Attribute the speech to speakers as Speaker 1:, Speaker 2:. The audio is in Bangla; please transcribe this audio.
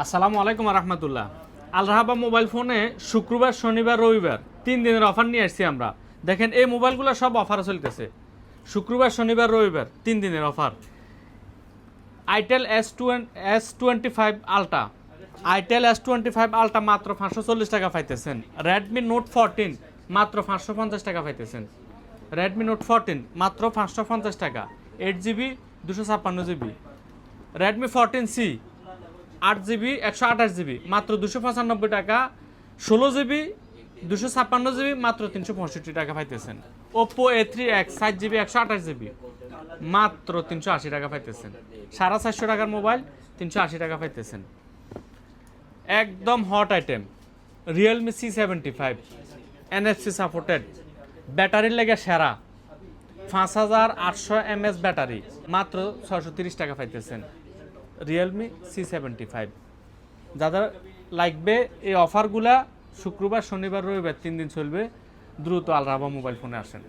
Speaker 1: আসসালামু আলাইকুম রহমতুল্লাহ আলরাহাবা মোবাইল ফোনে শুক্রবার, শনিবার, রবিবার তিন দিনের অফার নিয়ে আসছি আমরা। দেখেন, এই মোবাইলগুলো সব অফার চলতেছে। শুক্রবার, শনিবার, রবিবার তিন দিনের offer. Itel S S twenty five ultra itel S twenty five ultra মাত্র পাঁচশো চল্লিশ টাকা পাইতেছেন। রেডমি নোট ফোরটিন মাত্র পাঁচশো পঞ্চাশ টাকা পাইতেছেন। রেডমি নোট ফোরটিন মাত্র পাঁচশো পঞ্চাশ টাকা। এইট জিবি দুশো ছাপ্পান্ন জিবি রেডমি ফোরটিন সি আট জিবি, একশো আঠাশ জিবি, মাত্র দুশো পঁচানব্বই টাকা। ষোলো জিবি, দুশো ছাপ্পান্ন জিবি, মাত্র তিনশো পঁয়ষট্টি টাকা পাইতেছেন। ওপো এ থ্রি এক্স, সাত জিবি, একশো আঠাশ জিবি, মাত্র তিনশো আশি টাকা পাইতেছেন। সাড়ে চারশো টাকার মোবাইল, তিনশো আশি টাকা পাইতেছেন। একদম hot item Realme C seventy five NFC supported, ব্যাটারির লেগে সেরা, পাঁচ হাজার আটশো এমএস ব্যাটারি, মাত্র ছয়শো তিরিশ টাকা পাইতেছেন। রিয়েলমি সি সেভেন্টি ফাইভ যাদের লাগবে এই অফারগুলা শুক্রবার, শনিবার রবিবার তিন দিন চলবে, দ্রুত আলরাবা মোবাইল ফোনে আসেন।